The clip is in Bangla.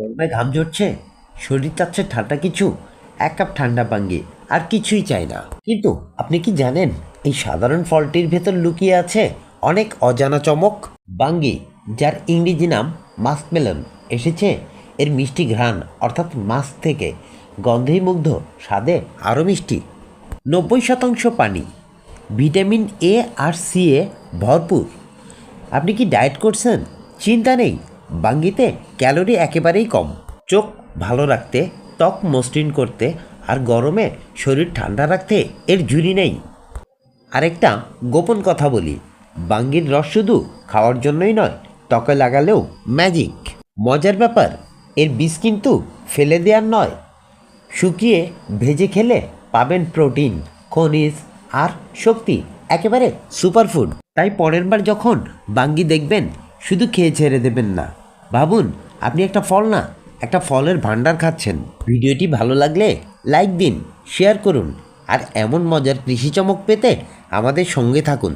গরমে ঘাম ঝরছে, শরীর চাচ্ছে ঠান্ডা কিছু, এক কাপ ঠান্ডা বাঙ্গি, আর কিছুই চাই না। কিন্তু আপনি কি জানেন, এই সাধারণ ফলটির ভেতর লুকিয়ে আছে অনেক অজানা চমক? বাঙ্গি, যার ইংরেজি নাম মাস্কমেলন এসেছে এর মিষ্টি ঘ্রাণ, অর্থাৎ মাস্ক থেকে। গন্ধেই মুগ্ধ স্বাদে আরও মিষ্টি। নব্বই শতাংশ পানি। ভিটামিন এ আর সি এ ভরপুর। আপনি কি ডায়েট করছেন? চিন্তা নেই। বাঙ্গিতে ক্যালোরি একেবারেই কম। চোখ ভালো রাখতে, ত্বক মসৃণ করতে আর গরমে শরীর ঠান্ডা রাখতে এর ঝুরি নেই। আরেকটা গোপন কথা বলি, বাঙ্গির রস শুধু খাওয়ার জন্যই নয়, ত্বকে লাগালেও ম্যাজিক মজার ব্যাপার, এর বীজ কিন্তু ফেলে দেওয়ার নয়। শুকিয়ে ভেজে খেলে পাবেন প্রোটিন, খনিজ আর শক্তি, একেবারে সুপারফুড তাই পরের বার যখন বাঙ্গি দেখবেন, শুধু খেয়ে ছেড়ে দেবেন না। ভাবুন আপনি একটা ফল না, একটা ফলের ভান্ডার খাচ্ছেন। ভিডিওটি ভালো লাগলে লাইক দিন, শেয়ার করুন, আর এমন মজার কৃষি চমক পেতে আমাদের সঙ্গে থাকুন।